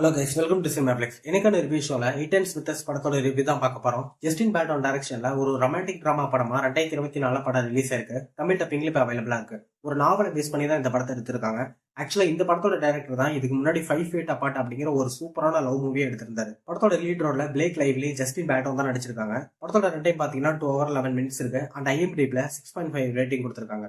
Hello guys welcome to Simplex எனக்கான review ஷோல இட்டன்ஸ் ஸ்மித்தஸ் படத்தோட ரிவ்யூ தான் பார்க்க போறோம். ஜஸ்டின் பேட்டன் டைரக்ஷன்ல ஒரு ரொமான்டிக் டிராமா படமா ரெண்டாயிரத்தி இருபத்தி நாலு படம் ரிலீஸ் ஆயிருக்கு. தமிழ் டப்பிங்ல இப்போ அவைலபிளா இருக்கு. ஒரு நாவலை பேஸ் பண்ணி தான் இந்த படத்தை எடுத்திருக்காங்க. ஆக்சுவலா இந்த படத்தோட டேரக்டர் தான் இதுக்கு முன்னாடி ஃபைவ் ஃபீட் அப்பார்ட் அப்படிங்கிற ஒரு சூப்பரான லவ் மூவியை எடுத்திருந்தாரு. படத்தோட லீட் ரோல பிளேக் லைவ்லி ஜஸ்டின் பேட்டன் தான் நடிச்சிருக்காங்க. படத்தோட ரெண்டையும் பாத்தீங்கன்னா டூ ஹவர் லெவன் மினிட்ஸ் இருக்கு. அண்ட் ஐஎம்டிபில சிக்ஸ் பாயிண்ட் ஃபைவ் ரேட்டிங் கொடுத்திருக்காங்க.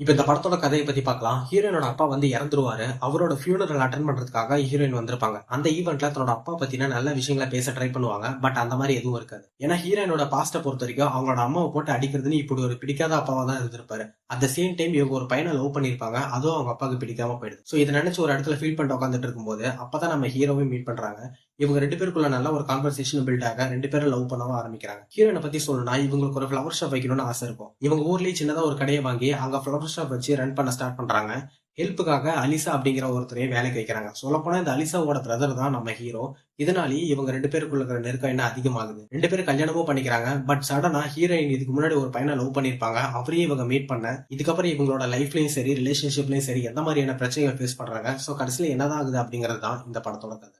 இப்போ இந்த படத்தோட கதையை பத்தி பார்க்கலாம். ஹீரோயினோட அப்பா வந்து இறந்துருவாரு. அவரோட ஃபியூனரல் அட்டன் பண்றதுக்காக ஹீரோயின் வந்திருப்பாங்க. அந்த ஈவெண்ட்ல தன்னோட அப்பா பத்தின நல்ல விஷயங்களை பேச ட்ரை பண்ணுவாங்க. பட் அந்த மாதிரி எதுவும் இருக்காது. ஏன்னா ஹீரோயினோட பாஸ்ட்டை பொறுத்த வரைக்கும் அவங்களோட அம்மாவை போட்டு அடிக்கிறதுன்னு இப்படி ஒரு பிடிக்காத அப்பாவா தான் இருந்திருப்பாரு. அட் த சேம் டைம் இவங்க ஒரு பையனை லவ் பண்ணியிருப்பாங்க. அதுவும் அவங்க அப்பாவுக்கு பிடிக்காம போயிடுது. ஸோ இதை நினைச்சு ஒரு இடத்துல ஃபீல் பண்ணிட்டு உட்காந்துட்டு இருக்கும்போது அப்பதான் நம்ம ஹீரோவை மீட் பண்றாங்க. இவங்க ரெண்டு பேருக்குள்ள நல்ல ஒரு கான்வர்சேஷன் பில்ட் ஆக ரெண்டு பேரும் லவ் பண்ணவும் ஆரம்பிக்கிறாங்க. ஹீரோனை பத்தி சொல்லணும்னா இவங்களுக்கு ஒரு ஃபிளவர் ஷாப் வைக்கணும்னு ஆசை இருக்கும். இவங்க ஊர்லயே சின்னதா ஒரு கடையை வாங்கி அங்க ஃபிளவர் ஷாப் வச்சு ரன் பண்ண ஸ்டார்ட் பண்றாங்க. ஹெல்ப்புக்காக அலிசா அப்படிங்கிற ஒருத்தரையும் வேலைக்கு வைக்கிறாங்க. சொல்லப்போனா இந்த அலிசாவோட பிரதர் தான் நம்ம ஹீரோ இதனாலேயே இவங்க ரெண்டு பேருக்குள்ள இருக்கிற நெருக்கம் என்ன அதிகமாகுது. ரெண்டு பேரும் கல்யாணமும் பண்ணிக்கிறாங்க. பட் சடனா ஹீரோயின் இதுக்கு முன்னாடி ஒரு பையனை லவ் பண்ணிருப்பாங்க அவரையும் இவங்க மீட் பண்ண இதுக்கப்புறம் இவங்களோட லைஃப்லயும் சரி ரிலேஷன்ஷிப்லயும் சரி எந்த மாதிரியான பிரச்சனைகள் ஃபேஸ் பண்றாங்க. ஸோ கடைசியில என்னதான் ஆகுது அப்படிங்கிறது தான் இந்த படத்தோட கதை.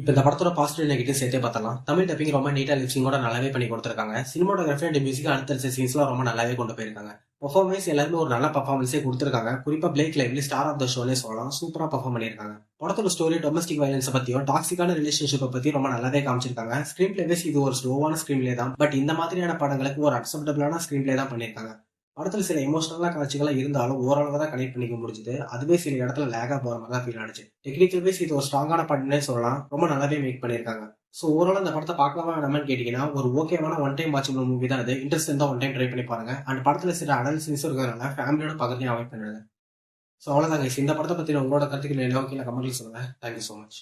இப்போ இந்த படத்தோட பாசிட்டிவ் நெகட்டிவ் சேர்த்தே பார்த்தலாம் தமிழ் டப்பிங் ரொம்ப நீட்டா லிப்சிங்கோட நல்லாவே பண்ணி கொடுத்துருக்காங்க. சினிமாட்டோகிராஃபி அண்ட் மியூசிக் அடுத்த சீன்ஸ்லாம் ரொம்ப நல்லாவே கொண்டு போயிருக்காங்க. பர்ஃபார்மன்ஸ் எல்லாருமே ஒரு நல்ல பர்ஃபார்மன்ஸே கொடுத்துருக்காங்க. குறிப்பா Blake Lively star of the Sholay சொல்லலாம். சூப்பரா பர்ஃபார்ம் பண்ணியிருக்காங்க. படத்தோட ஸ்டோரி டொமஸ்டிக் வயலன்ஸ் பற்றியும் டாக்ஸிக்கான ரிலேஷன்ஷிப்பை பத்தி ரொம்ப நல்லாவே காமிச்சிருக்காங்க. ஸ்கிரீன் பிளேஸ் இது ஒரு ஸ்லோவான ஸ்கிரீன் பிளே தான். பட் இந்த மாதிரியான படங்களுக்கு ஒரு அக்செப்டபிளான ஸ்கிரீன் பிளே தான் பண்ணியிருக்காங்க. படத்தில் சில எமோஷனலாக காட்சிகளாக இருந்தாலும் ஓரளவு தான் கனெக்ட் பண்ணிக்க முடிஞ்சது. அதுவே சில இடத்துல லேகாக போகிற மாதிரி தான் ஃபீல் ஆனிச்சு. டெக்னிக்கல் வைஸ் இது ஒரு ஸ்ட்ராங்கான படம்னே சொல்லலாம். ரொம்ப நல்லாவே மேக் பண்ணியிருக்காங்க ஸோ ஓவரால் இந்த படத்தை பார்க்கலாமா வேணாமனு கேட்டிங்கன்னா ஒரு ஓகேவான ஒன் டைம் வாட்சபிள் மூவி தான் அது இன்ட்ரெஸ்ட் தான் ஒன் டைம் ட்ரை பண்ணி பாருங்க. அண்ட் படத்தில் சில அடல் சீன்ஸும் இருக்கிறதுனால ஃபேமிலியோட பக்கத்தையும் அவாய்ட் பண்ணுறது ஸோ அவ்வளோதாங்க இந்த படத்தை பற்றி உங்களோட கருத்துக்கள் எல்லாம் ஓகே கமெண்ட்ல சொல்லுங்கள் தேங்க்யூ ஸோ மச்